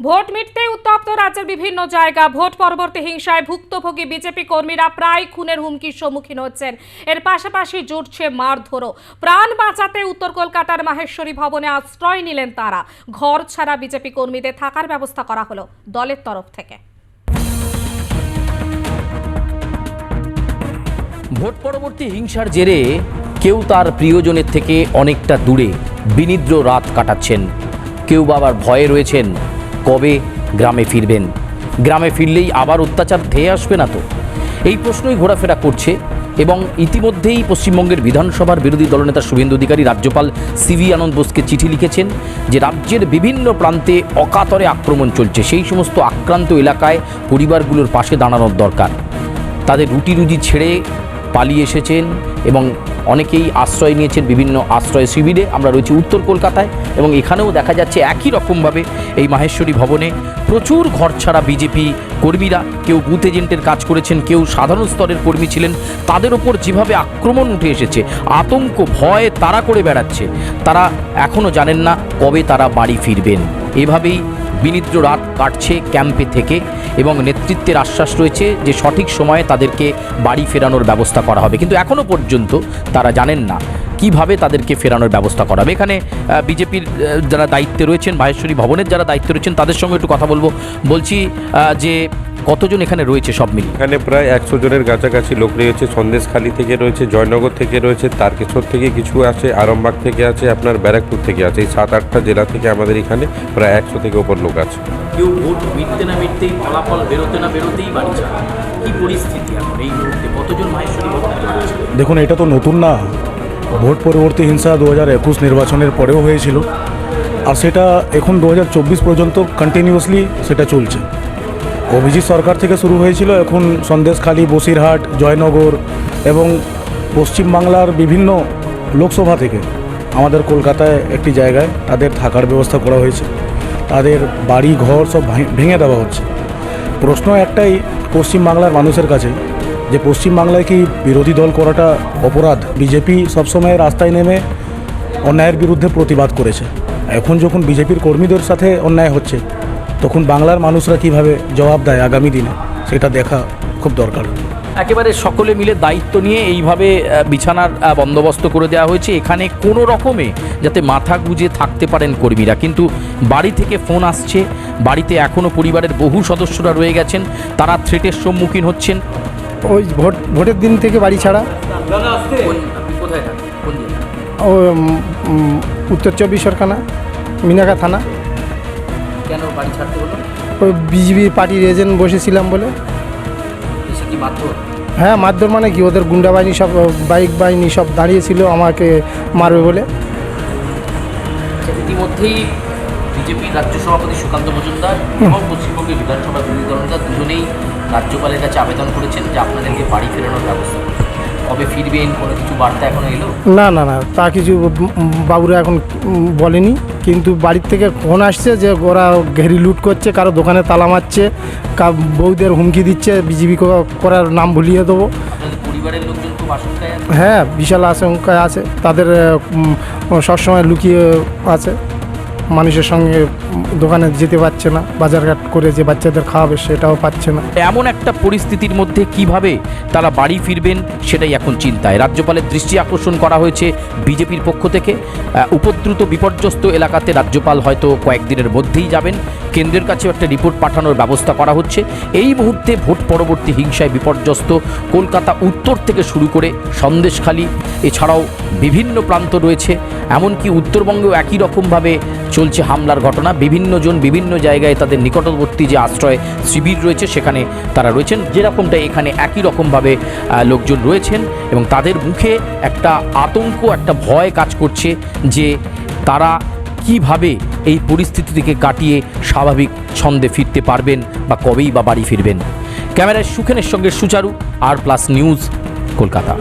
Vote মিটতেই উত্তপ্ত রাজ্যের বিভিন্ন জায়গা ভোট পরবর্তী হিংসায় ভুক্তভোগী বিজেপি কর্মীরা প্রায় খুনের হুমকির সম্মুখীন হচ্ছেন। এর পাশাপাশি জুটছে মারধরও। প্রাণ বাঁচাতে উত্তর কলকাতার মাহেশ্বরী ভবনে আশ্রয় নিলেন তারা। ঘর ছাড়া বিজেপি কর্মীদের থাকার ব্যবস্থা করা হলো দলের তরফ থেকে। ভোট পরবর্তী হিংসার জেরে কেউ তার প্রিয়জনের থেকে অনেকটা দূরে বিনিদ্র রাত কাটাচ্ছেন। কেউ বাবার ভয়ে রয়েছেন কবে গ্রামে ফিরবেন? গ্রামে ফিরলেই আবার অত্যাচার ধেয়ে আসবে না তো? এই প্রশ্নই ঘোরাফেরা করছে এবং ইতিমধ্যেই পশ্চিমবঙ্গের বিধানসভার বিরোধী দলনেতা শুভেন্দু অধিকারী রাজ্যপাল সিভি আনন্দ বোসকে চিঠি লিখেছেন যে রাজ্যের বিভিন্ন প্রান্তে অকাতরে আক্রমণ চলছে। সেই সমস্ত আক্রান্ত এলাকায় পরিবারগুলোর পাশে দাঁড়ানোর দরকার। তাদের রুটি রুজি ছেড়ে পালিয়ে এসেছেন এবং অনেকেই আশ্রয় নিয়েছেন বিভিন্ন আশ্রয় শিবিরে। আমরা রয়েছি উত্তর কলকাতায় এবং এখানেও দেখা যাচ্ছে একই রকমভাবে এই মাহেশ্বরী ভবনে প্রচুর ঘরছাড়া বিজেপি কর্মীরা, কেউ বুথ এজেন্টের কাজ করেছেন, কেউ সাধারণ স্তরের কর্মী ছিলেন, তাদের ওপর যেভাবে আক্রমণ উঠে এসেছে, আতঙ্ক, ভয়ে তারা করে বেড়াচ্ছে, তারা এখনও জানেন না কবে তারা বাড়ি ফিরবেন। এভাবেই বিনিদ্র রাত কাটছে ক্যাম্পে থেকে এবং নেতৃত্বের আশ্বাস রয়েছে যে সঠিক সময়ে তাদেরকে বাড়ি ফেরানোর ব্যবস্থা করা হবে। কিন্তু এখনও পর্যন্ত তারা জানেন না কীভাবে তাদেরকে ফেরানোর ব্যবস্থা করা হবে এখানে বিজেপির যারা দায়িত্বে রয়েছেন মাহেশ্বরী ভবনের যারা দায়িত্বে রয়েছেন তাদের সঙ্গে একটু কথা বলব। বলছি যে কতজন এখানে রয়েছে সব মিলিয়ে? এখানে প্রায় একশো জনের কাছাকাছি লোক রয়েছে। সন্দেশখালি থেকে রয়েছে জয়নগর থেকে রয়েছে তারকেশ্বর থেকে কিছু আছে আরামবাগ থেকে আছে আপনার ব্যারাকপুর থেকে আছে। এই সাত আটটা জেলা থেকে আমাদের এখানে প্রায় একশো থেকে ওপর লোক আছে। কেউ ভোট মিটতে না মিটতেই ফলাফল বেরোতে না বেরোতেই বাড়ি ছাড়া। কি পরিস্থিতি এখন এই মুহূর্তে? কতজন মাহেশ্বরী দেখুন এটা তো নতুন না। ভোট পরবর্তী হিংসা দু হাজার একুশ নির্বাচনের পরেও হয়েছিল। আর সেটা এখন দু হাজার চব্বিশ পর্যন্ত কন্টিনিউয়াসলি সেটা চলছে। অভিজিৎ সরকার থেকে শুরু হয়েছিল এখন সন্দেশখালী, বসিরহাট, জয়নগর এবং পশ্চিমবাংলার বিভিন্ন লোকসভা থেকে আমাদের কলকাতায় একটি জায়গায় তাদের থাকার ব্যবস্থা করা হয়েছে। তাদের বাড়ি ঘর সব ভাঙে- দেওয়া হচ্ছে। প্রশ্ন একটাই পশ্চিমবাংলার মানুষের কাছে যে পশ্চিমবাংলায় কি বিরোধী দল করাটা অপরাধ? বিজেপি সবসময় রাস্তায় নেমে অন্যায়ের বিরুদ্ধে প্রতিবাদ করেছে। এখন যখন বিজেপির কর্মীদের সাথে অন্যায় হচ্ছে, তখন বাংলার মানুষরা কীভাবে জবাব দেয় আগামী দিনে? সেটা দেখা খুব দরকার। একেবারে সকলে মিলে দায়িত্ব নিয়ে এইভাবে বিছানার বন্দোবস্ত করে দেওয়া হয়েছে। এখানে কোনো রকমে যাতে মাথা গুজে থাকতে পারেন কর্মীরা। কিন্তু বাড়ি থেকে ফোন আসছে, বাড়িতে এখনও পরিবারের বহু সদস্যরা রয়ে গেছেন, তারা থ্রেটের সম্মুখীন হচ্ছেন। ওই ভোট ভোটের দিন থেকে বাড়ি ছাড়া। কোথায় ও উত্তর চব্বিশ পরগনা মিনাকা থানা। কেন বাড়ি ছাড়তে হলো ওই বিজেপির পার্টির এজেন্ট বসেছিলাম বলে। হ্যাঁ মারধর মানে কি? ওদের গুন্ডা বাহিনী সব বাইক বাহিনী সব দাঁড়িয়েছিল আমাকে মারবে বলে। ইতিমধ্যেই বিজেপির রাজ্য সভাপতি সুকান্ত মজুমদার এবং পশ্চিমবঙ্গের বিধানসভা বিরোধী দলনেতা দুজনেই রাজ্যপালের কাছে আবেদন করেছেন যে আপনাদেরকে বাড়ি ফেরানোর ব্যবস্থা। কবে ফিরবেন কোনো কিছু বার্তা এখনও এলো? না না না তা কিছু বাবুরা এখন বলেনি কিন্তু বাড়ির থেকে ফোন আসছে যে ওরা ঘেরি লুট করছে কারও দোকানে তালা মারছে কা- বউদের হুমকি দিচ্ছে বিজেপি করার নাম ভুলিয়ে দেবো। পরিবারের লোকজন খুব আশঙ্কায় হ্যাঁ বিশাল আশঙ্কায় আছে তাদের সবসময় লুকিয়ে আছে। মানুষের সঙ্গে দোকানে যেতে পারছে না, বাজারঘাট করে যে বাচ্চাদের খাওয়াবে সেটাও পাচ্ছে না। এমন একটা পরিস্থিতির মধ্যে কীভাবে তারা বাড়ি ফিরবেন সেটাই এখন চিন্তায়। রাজ্যপালের দৃষ্টি আকর্ষণ করা হয়েছে বিজেপির পক্ষ থেকে। উপদ্রুত, বিপর্যস্ত এলাকাতে রাজ্যপাল হয়তো কয়েকদিনের মধ্যেই যাবেন। কেন্দ্রের কাছেও একটা রিপোর্ট পাঠানোর ব্যবস্থা করা হচ্ছে। এই মুহূর্তে ভোট পরবর্তী হিংসায় বিপর্যস্ত কলকাতা উত্তর থেকে শুরু করে সন্দেশখালী, এছাড়াও বিভিন্ন প্রান্ত রয়েছে। এমনকি উত্তরবঙ্গেও একই রকমভাবে চলছে হামলার ঘটনা। বিভিন্ন জন বিভিন্ন জায়গায় তাদের নিকটবর্তী যে আশ্রয় শিবির রয়েছে, সেখানে তারা রয়েছেন। যেরকমটা এখানে একই রকমভাবে লোকজন রয়েছেন এবং তাদের মুখে একটা আতঙ্ক, একটা ভয় কাজ করছে যে তারা কীভাবে এই পরিস্থিতি থেকে কাটিয়ে স্বাভাবিক ছন্দে ফিরতে পারবেন বা কবেই বা বাড়ি ফিরবেন। ক্যামেরায় সুখেনের সঙ্গে Sucharu, R plus news, Kolkata.